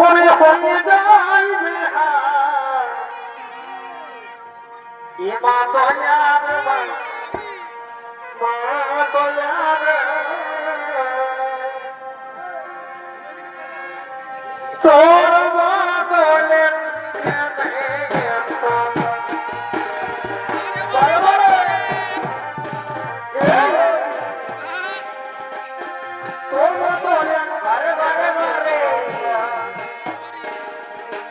করে হয়ে যাইবে ইমা দয়ার মা দয়ার। তো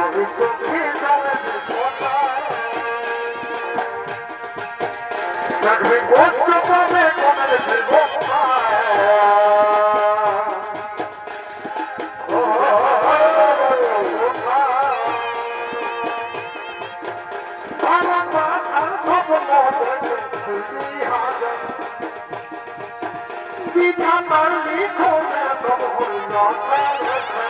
Come not come on, come on, come on, come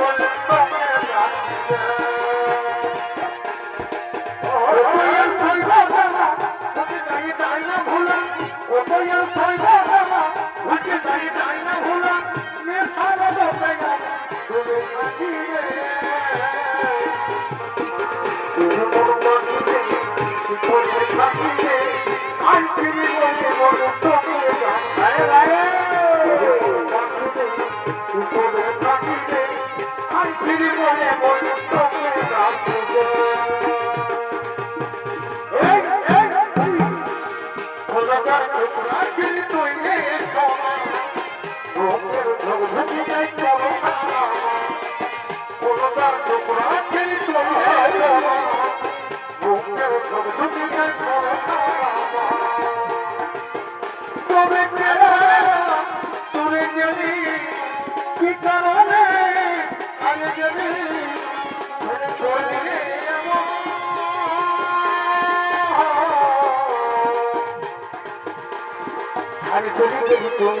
Hola. আরে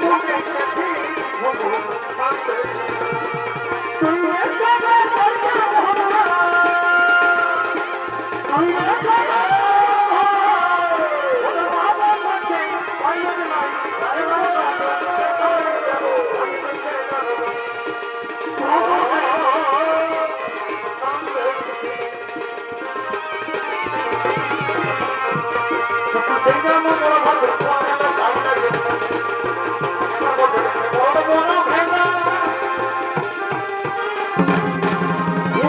Thank you.